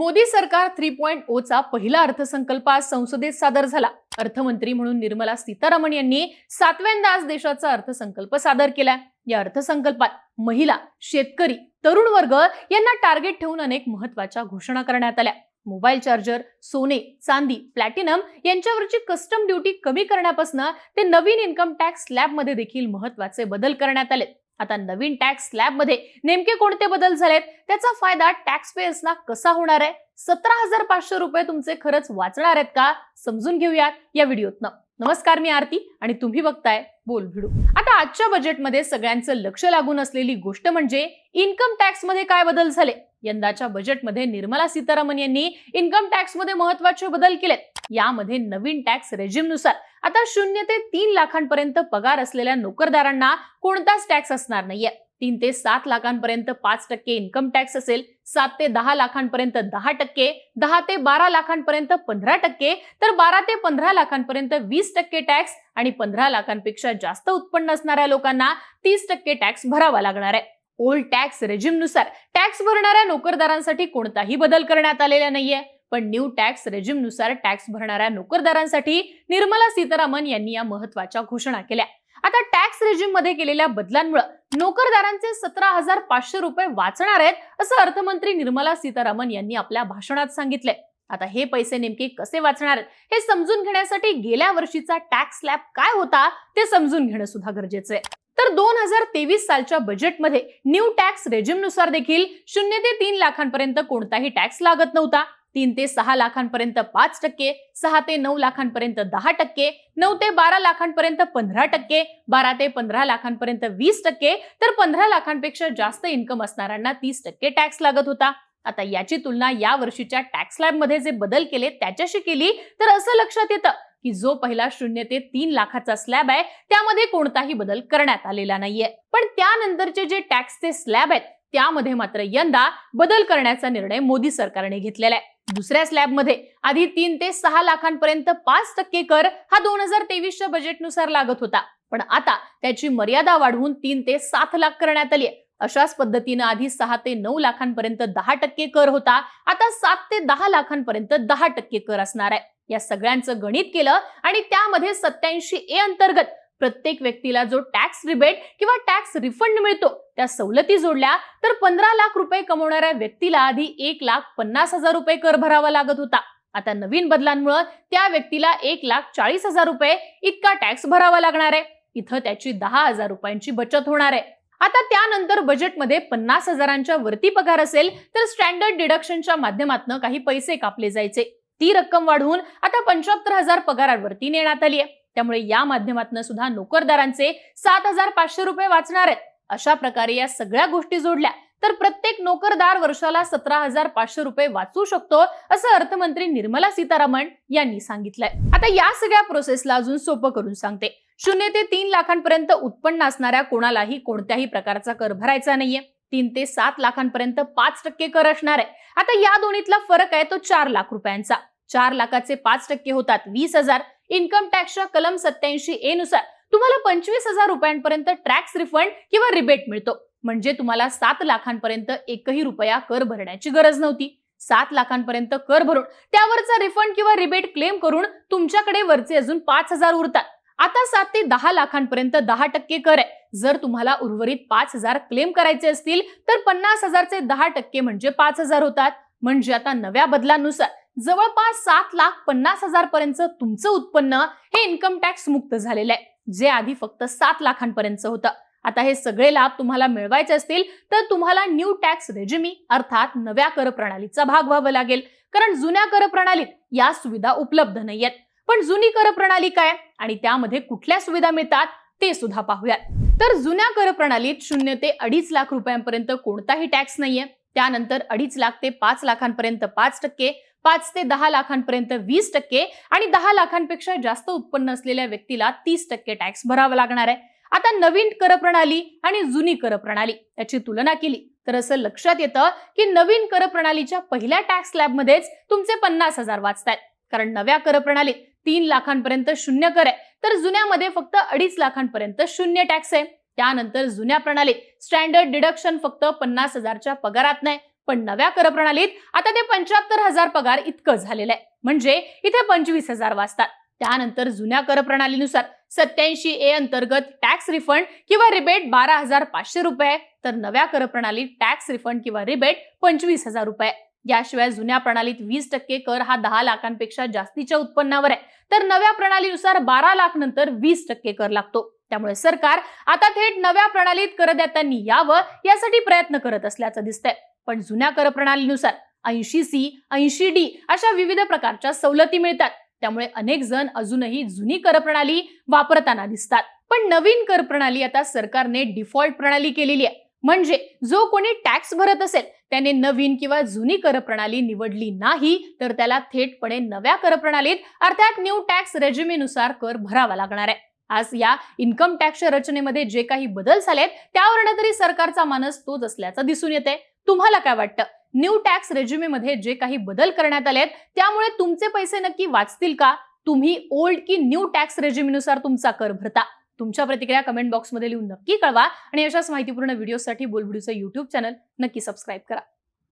मोदी सरकार three point Ocha पहिला अर्थसंकल्प आज संसदेत सादर झाला. अर्थमंत्री म्हणून निर्मला सीतारामन यांनी सातव्यांदा आज देशाचा अर्थसंकल्प सादर केलाय. या अर्थसंकल्पात महिला शेतकरी तरुण वर्ग यांना टार्गेट ठेवून अनेक महत्त्वाच्या घोषणा करण्यात आल्या. मोबाईल चार्जर सोने चांदी प्लॅटिनम यांच्यावरची कस्टम ड्युटी कमी करण्यापासून ते नवीन इन्कम टॅक्स स्लॅबमध्ये देखील महत्त्वाचे बदल करण्यात आले आता नवीन टॅक्स स्लॅबमध्ये नेमके कोणते बदल झालेत? त्याचा फायदा टॅक्स पेयर्सना कसा होणार आहे? सतरा हजार पाचशे रुपये तुमचे खरंच वाचणार आहेत का? समजून घेऊयात या व्हिडिओतनं. नमस्कार मी आरती आणि तुम्ही बघताय बोल भिडू. आता आजच्या बजेटमध्ये सगळ्यांचं लक्ष लागून असलेली गोष्ट म्हणजे इन्कम टॅक्समध्ये काय बदल झाले? यंदाच्या बजेटमध्ये निर्मला सीतारामन यांनी इन्कम टॅक्समध्ये महत्त्वाचे बदल केलेत. यामध्ये नवीन टॅक्स रेजिमनुसार आता शून्य ते तीन लाखांपर्यंत पगार असलेल्या नोकरदारांना कोणताच टॅक्स असणार नाहीये. तीन ते सात लाखांपर्यंत पाच टक्के इन्कम टॅक्स असेल सात ते दहा लाखांपर्यंत दहा टक्के दहा ते बारा लाखांपर्यंत पंधरा टक्के तर बारा ते पंधरा लाखांपर्यंत वीस टक्के टॅक्स आणि पंधरा लाखांपेक्षा जास्त उत्पन्न असणाऱ्या लोकांना तीस टक्के टॅक्स भरावा लागणार आहे. ओल्ड टॅक्स रेजिमनुसार टॅक्स भरणाऱ्या नोकरदारांसाठी कोणताही बदल करण्यात आलेला नाहीये. पण न्यू टॅक्स रेजिमनुसार टॅक्स भरणाऱ्या नोकरदारांसाठी निर्मला सीतारामन यांनी या महत्त्वाच्या घोषणा केल्या. आता टॅक्स रेजिममध्ये केलेल्या बदलांमुळे नोकरदारांचे सतरा हजार पाचशे रुपये वाचणार आहेत असं अर्थमंत्री निर्मला सीतारामन यांनी आपल्या भाषणात सांगितलंय. आता हे पैसे नेमके कसे वाचणार आहेत हे समजून घेण्यासाठी गेल्या वर्षीचा टॅक्स स्लॅब काय होता ते समजून घेणं सुद्धा गरजेचं आहे. तर दोन हजार तेवीस सालच्या बजेटमध्ये न्यू टॅक्स रेजिमनुसार देखील शून्य ते तीन लाखांपर्यंत कोणताही टॅक्स लागत नव्हता. तीन ते सहा लाखांपर्यंत पाच टक्के सहा ते नऊ लाखांपर्यंत दहा टक्के नऊ ते बारा लाखांपर्यंत पंधरा टक्के बारा ते पंधरा लाखांपर्यंत वीस टक्के तर पंधरा लाखांपेक्षा जास्त इन्कम असणाऱ्यांना तीस टक्के टॅक्स लागत होता. आता याची तुलना या वर्षीच्या टॅक्स स्लॅबमध्ये जे बदल केले त्याच्याशी केली तर असं लक्षात येतं की जो पहिला शून्य ते तीन लाखाचा स्लॅब आहे त्यामध्ये कोणताही बदल करण्यात आलेला नाहीये. पण त्यानंतरचे जे टॅक्सचे स्लॅब आहेत त्यामध्ये मात्र यंदा बदल करण्याचा निर्णय मोदी सरकारने घेतलेला आहे. दुसऱ्या स्लॅबमध्ये आधी तीन ते सहा लाखांपर्यंत पाच टक्के कर हा दोन हजार तेवीसच्या बजेटनुसार लागत होता. पण आता त्याची मर्यादा वाढवून तीन ते सात लाख करण्यात आली आहे. अशाच पद्धतीनं आधी सहा ते नऊ लाखांपर्यंत दहा टक्के कर होता. आता सात ते दहा लाखांपर्यंत दहा टक्के कर असणार आहे. या सगळ्यांचं गणित केलं आणि त्यामध्ये सत्याऐंशी ए अंतर्गत प्रत्येक व्यक्तीला जो टॅक्स रिबेट किंवा टॅक्स रिफंड मिळतो त्या सवलती जोडल्या तर पंधरा लाख रुपये कमवणाऱ्या व्यक्तीला आधी एक लाख पन्नास हजार रुपये कर भरावा लागत होता. आता नवीन बदलांमुळे त्या व्यक्तीला एक लाख चाळीस हजार रुपये इतका टॅक्स भरावा लागणार आहे. इथं त्याची दहा हजार रुपयांची बचत होणार आहे. आता त्यानंतर बजेटमध्ये पन्नास हजारांच्या वरती पगार असेल तर स्टँडर्ड डिडक्शनच्या माध्यमातून काही पैसे कापले जायचे. ती रक्कम वाढवून आता पंच्याहत्तर हजार पगारावरती नेण्यात आली आहे. त्यामुळे या माध्यमातून सुद्धा नोकरदारांचे सात हजार पाचशे रुपये वाचणार आहेत. अशा प्रकारे या सगळ्या गोष्टी जोडल्या तर प्रत्येक नोकरदार वर्षाला सतरा हजार पाचशे रुपये वाचू शकतो असं अर्थमंत्री निर्मला सीतारामन यांनी सांगितलंय. आता या सगळ्या प्रोसेसला अजून सोपं करून सांगते. शून्य ते तीन लाखांपर्यंत उत्पन्न असणाऱ्या कोणालाही कोणत्याही प्रकारचा कर भरायचा नाहीये. तीन ते सात लाखांपर्यंत पाच टक्के कर असणार आहे. आता या दोन्हीतला फरक आहे तो चार लाख रुपयांचा. चार लाखाचे पाच टक्के होतात वीस हजार. इन्कम टॅक्सच्या कलम सत्याऐंशी ए नुसार तुम्हाला पंचवीस हजार रुपयांपर्यंत टॅक्स रिफंड किंवा रिबेट मिळतो. म्हणजे तुम्हाला सात लाखांपर्यंत एकही रुपया कर भरण्याची गरज नव्हती. सात लाखांपर्यंत कर भरून त्यावरचा रिफंड किंवा रिबेट क्लेम करून तुमच्याकडे वरचे अजून पाच हजार उरतात. आता सात ते दहा लाखांपर्यंत दहा टक्के कर आहे. जर तुम्हाला उर्वरित पाच हजार क्लेम करायचे असतील तर पन्नास हजारचे दहा टक्के म्हणजे पाच हजार होतात. म्हणजे आता नव्या बदलांनुसार जवळपास सात लाख पन्नास हजार पर्यंत तुमचं उत्पन्न हे इन्कम टॅक्स मुक्त झालेलं आहे. जे आधी फक्त सात लाखांपर्यंत होतं. आता हे सगळे लाभ तुम्हाला मिळवायचे असतील तर तुम्हाला न्यू टॅक्स रेजिमी अर्थात नव्या कर प्रणालीचा भाग व्हावं लागेल. कारण जुन्या कर प्रणालीत या सुविधा उपलब्ध नाहीयेत. पण जुनी कर प्रणाली काय आणि त्यामध्ये कुठल्या सुविधा मिळतात ते सुद्धा पाहूयात. तर जुन्या कर प्रणालीत शून्य ते अडीच लाख रुपयांपर्यंत कोणताही टॅक्स नाहीये. त्यानंतर अडीच लाख ते पाच लाखांपर्यंत पाच टक्के पाच ते दहा लाखांपर्यंत वीस टक्के आणि दहा लाखांपेक्षा जास्त उत्पन्न असलेल्या व्यक्तीला तीस टक्के टॅक्स भरावा लागणार आहे. आता नवीन कर प्रणाली आणि जुनी कर प्रणाली याची तुलना केली तर असं लक्षात येतं की नवीन कर प्रणालीच्या पहिल्या टॅक्स स्लॅबमध्येच तुमचे पन्नास हजार वाचतात कारण नव्या कर प्रणालीत तीन लाखांपर्यंत शून्य कर आहे. तर जुन्यामध्ये फक्त अडीच लाखांपर्यंत शून्य टॅक्स आहे. त्यानंतर जुन्या प्रणालीत स्टँडर्ड डिडक्शन फक्त पन्नास हजारच्या पगारात नाही पण नव्या कर प्रणालीत आता ते पंच्याहत्तर हजार पगार इतकं झालेलं आहे. म्हणजे इथे पंचवीस हजार वाचतात. त्यानंतर जुन्या करप्रणालीनुसार सत्याऐंशी ए अंतर्गत टॅक्स रिफंड किंवा रिबेट बारा हजार पाचशे रुपये तर नव्या कर प्रणालीत टॅक्स रिफंड किंवा रिबेट पंचवीस हजार रुपये. याशिवाय जुन्या प्रणालीत वीस टक्के कर हा दहा लाखांपेक्षा जास्तीच्या उत्पन्नावर आहे. तर नव्या प्रणालीनुसार बारा लाख नंतर वीस टक्के कर लागतो. त्यामुळे सरकार आता थेट नव्या प्रणालीत करदात्यांनी यावं यासाठी प्रयत्न करत असल्याचं दिसतंय. पण जुन्या कर प्रणालीनुसार ऐंशी सी ऐंशी डी अशा विविध प्रकारच्या सवलती मिळतात. त्यामुळे अनेक जण अजूनही जुनी कर प्रणाली वापरताना दिसतात. पण नवीन कर प्रणाली आता सरकारने डिफॉल्ट प्रणाली केलेली आहे. म्हणजे जो कोणी टॅक्स भरत असेल त्याने नवीन किंवा जुनी कर प्रणाली निवडली नाही तर त्याला थेटपणे नव्या कर प्रणालीत अर्थात न्यू टॅक्स रेजिमीनुसार कर भरावा लागणार आहे. आज या इन्कम टॅक्सच्या रचनेमध्ये जे काही बदल झालेत त्यावरनं तरी सरकारचा मानस तोच असल्याचं दिसून येते तुम्हाला काय वाटतं? न्यू टॅक्स रेजिमेमध्ये जे काही बदल करण्यात आलेत त्यामुळे तुमचे पैसे नक्की वाचतील का? तुम्ही ओल्ड की न्यू टॅक्स रेजिमीनुसार तुमचा कर भरता. तुमच्या प्रतिक्रिया कमेंट बॉक्समध्ये लिहून नक्की कळवा. आणि अशाच माहितीपूर्ण व्हिडिओसाठी बोलबिडूचं युट्यूब चॅनल नक्की सबस्क्राईब करा.